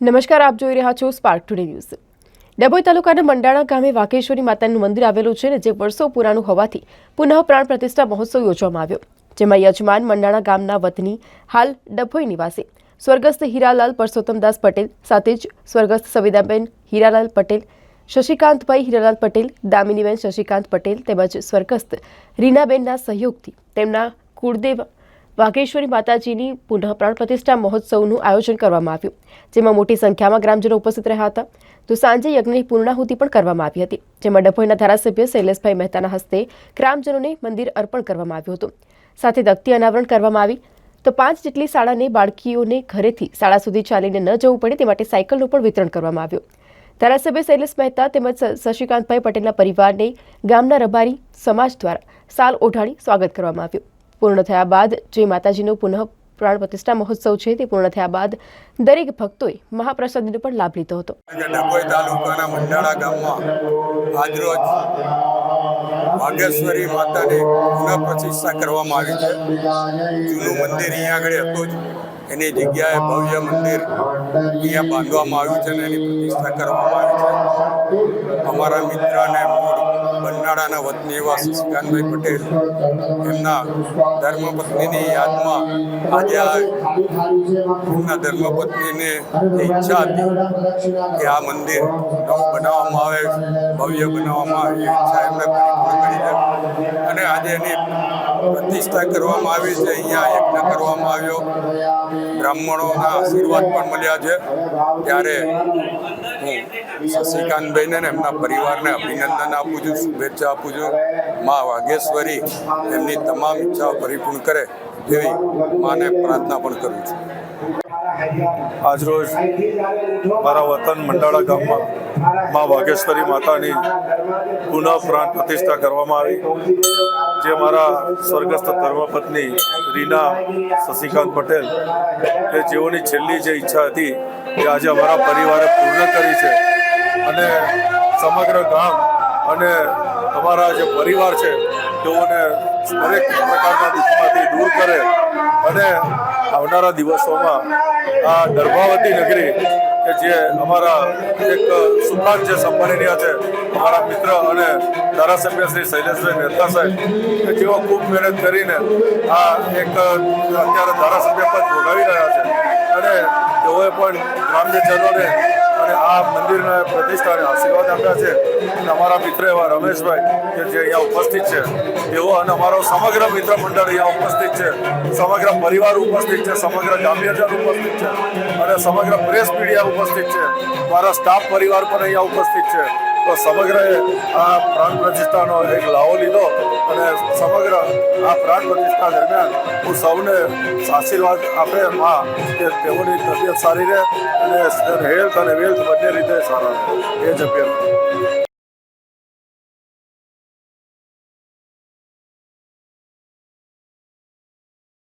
નમસ્કાર, આપ જોઈ રહ્યા છો સ્પાર્ક ટુડે ન્યૂઝ ડભોઈ તાલુકાના મંડાણા ગામે વાકેશ્વરી માતાનું મંદિર આવેલું છે ને જે વર્ષો પુરાણું હોવાથી પુનઃ પ્રાણ પ્રતિષ્ઠા મહોત્સવ યોજવામાં આવ્યો. જેમાં યજમાન મંડાણા ગામના વતની હાલ ડભોઈ નિવાસી સ્વર્ગસ્થ હીરાલાલ પરસોત્તમદાસ પટેલ સાથે જ સ્વર્ગસ્થ સવિતાબેન હીરાલાલ પટેલ, શશિકાંતભાઈ હીરાલાલ પટેલ, દામિનીબેન શશિકાંત પટેલ તેમજ સ્વર્ગસ્થ રીનાબેનના સહયોગથી તેમના કુળદેવ વાઘેશ્વરી માતાજીની પુનઃ પ્રાણ પ્રતિષ્ઠા મહોત્સવનું આયોજન કરવામાં આવ્યું, જેમાં મોટી સંખ્યામાં ગ્રામજનો ઉપસ્થિત રહ્યા હતા. તો સાંજે યજ્ઞની પૂર્ણાહુતિ પણ કરવામાં આવી હતી, જેમાં ડભોઈના ધારાસભ્ય શૈલેષભાઈ મહેતાના હસ્તે ગ્રામજનોને મંદિર અર્પણ કરવામાં આવ્યું હતું. સાથે દક્તિ અનાવરણ કરવામાં આવી. તો પાંચ જેટલી શાળાને બાળકીઓને ઘરેથી શાળા સુધી ચાલીને ન જવું પડે તે માટે સાયકલનું પણ વિતરણ કરવામાં આવ્યું. ધારાસભ્ય શૈલેષ મહેતા તેમજ શશિકાંતભાઈ પટેલના પરિવારને ગામના રબારી સમાજ દ્વારા સાલ ઓઢાડી સ્વાગત કરવામાં આવ્યું. પૂર્ણ થયા બાદ જે માતાજીનો પુનઃ પ્રાણ પ્રતિષ્ઠા મહોત્સવ છે તે પૂર્ણ થયા બાદ દરેક ભક્તોએ મહાપ્રસાદીનો પણ લાભ લીધો હતો. ભાગેશ્વરી માતાની પુનઃ પ્રતિષ્ઠા કરવામાં આવી છે. જૂનું મંદિર અહીંયા આગળ હતું જ. એની જગ્યાએ ભવ્ય મંદિર અહીંયા બાંધવામાં આવ્યું છે અને એની પ્રતિષ્ઠા કરવામાં આવી છે. અમારા મિત્ર મૂળ બંડાળાના વતની એવા શશિકાંતભાઈ પટેલ. એમના ધર્મપત્નીની યાદમાં આજે આ એમના ધર્મપત્નીને ઈચ્છા હતી કે આ મંદિર નવું બનાવવામાં આવે, ભવ્ય બનાવવામાં આવે એ ઈચ્છા એમને કરી અને આજે એની પ્રતિષ્ઠા કરવામાં આવી છે, અહીંયા યજ્ઞ કરવામાં આવ્યો. બ્રાહ્મણોના આશીર્વાદ પણ મળ્યા છે. ત્યારે હું શશિકાંતભાઈને એમના પરિવારને અભિનંદન આપું છું. શુભેચ્છા આપું છું. મા વાઘેશ્વરી એમની તમામ ઈચ્છાઓ પરિપૂર્ણ કરે એવી માને પ્રાર્થના પણ કરું છું. આજરોજ મારા વતન મંડાળા ગામમાં મા વાઘેશ્વરી માતાની પુનઃ પ્રાણ પ્રતિષ્ઠા કરવામાં આવી, જે મારા સ્વર્ગસ્થ ધર્મપત્ની રીના શશિકાંત પટેલ કે જેઓની છેલ્લી જે ઈચ્છા હતી, એ આજે અમારા પરિવારે પૂર્ણ કરી છે. અને સમગ્ર ગામ અને અમારા જે પરિવાર છે, તેઓને દરેક પ્રકારના દુઃખમાંથી દૂર કરે અને આવનારા દિવસોમાં આ ગર્ભાવતી નગરી કે જે અમારા એક સુખાન જે સંભાળી રહ્યા છે, અમારા મિત્ર અને ધારાસભ્ય શ્રી શૈલેષભાઈ મહેતા સાહેબ, કે જેઓ ખૂબ મહેનત કરીને આ એક અત્યારે ધારાસભ્ય પદ ભોગાવી રહ્યા છે. અને તેઓએ પણ ગ્રામ્યજનોને અને આ મંદિરને પ્રતિષ્ઠાને આશીર્વાદ આપ્યા છે. અને અમારા મિત્ર એવા રમેશભાઈ કે જે અહીંયા ઉપસ્થિત છે, તેઓ અને અમારો સમગ્ર મિત્ર મંડળ અહીંયા ઉપસ્થિત છે. સમગ્ર પરિવાર ઉપસ્થિત છે, સમગ્ર ગામ્યજન ઉપસ્થિત છે અને સમગ્ર પ્રેસ મીડિયા ઉપસ્થિત છે. મારા સ્ટાફ પરિવાર પણ અહીંયા ઉપસ્થિત છે. તો સમગ્ર આ પ્રાણ પ્રતિષ્ઠાનો એક લાવો લીધો અને સમગ્ર આ પ્રાણ પ્રતિષ્ઠા દરમિયાન હું સૌને આશીર્વાદ આપે માં કે તેઓની તબિયત સારી રહે અને હેલ્થ અને વેલ્થ બંને રીતે સારા છે. એ જ અભ્યર્થના